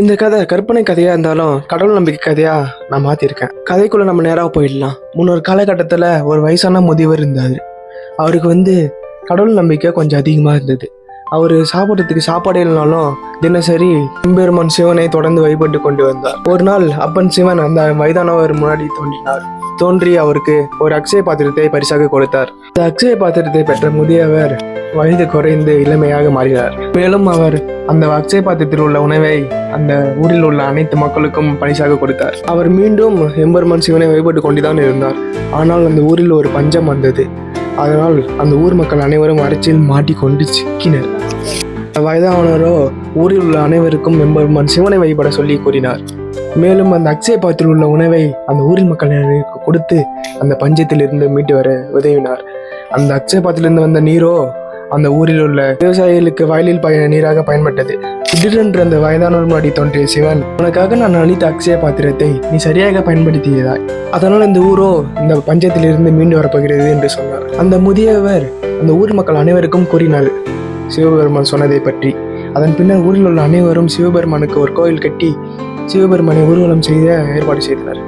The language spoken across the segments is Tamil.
இந்த கதை கற்பனை கதையா இருந்தாலும் கடவுள் நம்பிக்கை கதையா நான் மாத்திருக்கேன். கதைக்குள்ள நம்ம நேராக போயிடலாம். முன்னொரு காலகட்டத்தில் ஒரு வயசான முதியவர் இருந்தார். அவருக்கு வந்து கடவுள் நம்பிக்கை கொஞ்சம் அதிகமாக இருந்தது. அவர் சாப்பிட்றதுக்கு சாப்பாடு இல்லைனாலும் தினசரி எம்பெருமான் சிவனை தொடர்ந்து வழிபட்டு கொண்டு வந்தார். ஒரு நாள் அப்பன் சிவன் அந்த வயதானவர் முன்னாடி தோன்றினார். தோன்றி அவருக்கு ஒரு அக்ஷய பாத்திரத்தை பரிசாக கொடுத்தார். இந்த அக்ஷய பாத்திரத்தை பெற்ற முதியவர் வயது குறைந்து இளமையாக மாறினார். மேலும் அவர் அந்த அக்ஷய பாத்திரத்தில் உள்ள உணவை அந்த ஊரில் உள்ள அனைத்து மக்களுக்கும் பரிசாக கொடுத்தார். அவர் மீண்டும் எம்பெருமான் சிவனை வழிபட்டு கொண்டுதான் இருந்தார். ஆனால் அந்த ஊரில் ஒரு பஞ்சம் வந்தது. அதனால் அந்த ஊர் மக்கள் அனைவரும் அரசியல் மாட்டிக்கொண்டு சிக்கினர். வயதானவரோ ஊரில் உள்ள அனைவருக்கும் எம்பெருமான் சிவனை வழிபட சொல்லி கூறினார். மேலும் அந்த அக்ஷய பாத்திரத்தில் உள்ள உணவை அந்த ஊரில் மக்கள் கொடுத்து அந்த பஞ்சத்திலிருந்து மீட்டு வர உதவினார். அந்த அக்ஷய பாத்திரத்திலிருந்து வந்த நீரோ அந்த ஊரில் உள்ள விவசாயிகளுக்கு வயலில் பயண நீராக பயன்பட்டது. திடீரென்று அந்த வயதானவர் முன்னாடி தோன்றிய சிவன் உனக்காக நான் அளித்த அக்ஷய பாத்திரத்தை நீ சரியாக பயன்படுத்தியதாய். அதனால் இந்த ஊரோ இந்த பஞ்சத்திலிருந்து மீண்டு வரப்போகிறது என்று சொன்னார். அந்த முதியவர் அந்த ஊர் மக்கள் அனைவருக்கும் கூறினார் சிவபெருமான் சொன்னதை பற்றி. அதன் பின்னர் ஊரில் உள்ள அனைவரும் சிவபெருமானுக்கு ஒரு கோயில் கட்டி சிவபெருமானை ஊர்வலம் செய்த ஏற்பாடு செய்தனர்.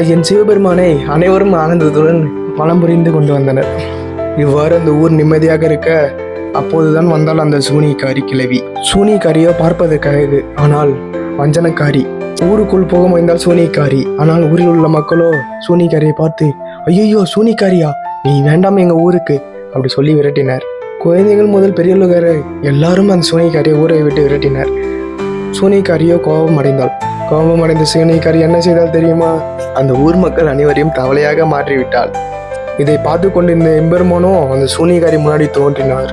ஐயன் சிவபெருமானை அனைவரும் ஆனந்தத்துடன் பலம் புரிந்து கொண்டு வந்தனர். இவ்வாறு அந்த ஊர் நிம்மதியாக இருக்க அப்போதுதான் வந்தால் அந்த சூனியக்காரி கிளவி சூனியக்காரியோ பார்ப்பதற்காக இது. ஆனால் வஞ்சனக்காரி. ஊருக்குள் போக முயன்றால் சூனியக்காரி. ஆனால் ஊரில் உள்ள மக்களோ சூனிக்காரியை பார்த்து ஐயோ சூனிக்காரியா நீ வேண்டாம் எங்கள் ஊருக்கு அப்படி சொல்லி விரட்டினார். குழந்தைகள் முதல் பெரியவர்கள் எல்லாரும் அந்த சூனிக்காரியை ஊரை விட்டு விரட்டினார். சூனிக்காரியோ கோபம் அடைந்தாள். கோபம் அடைந்த சூனிக்காரி என்ன செய்தால் தெரியுமா? அந்த ஊர் மக்கள் அனைவரையும் தவளையாக மாற்றிவிட்டாள். இதை பார்த்து கொண்டிருந்த எம்பெருமானோ அந்த சூனியக்காரி முன்னாடி தோன்றினார்.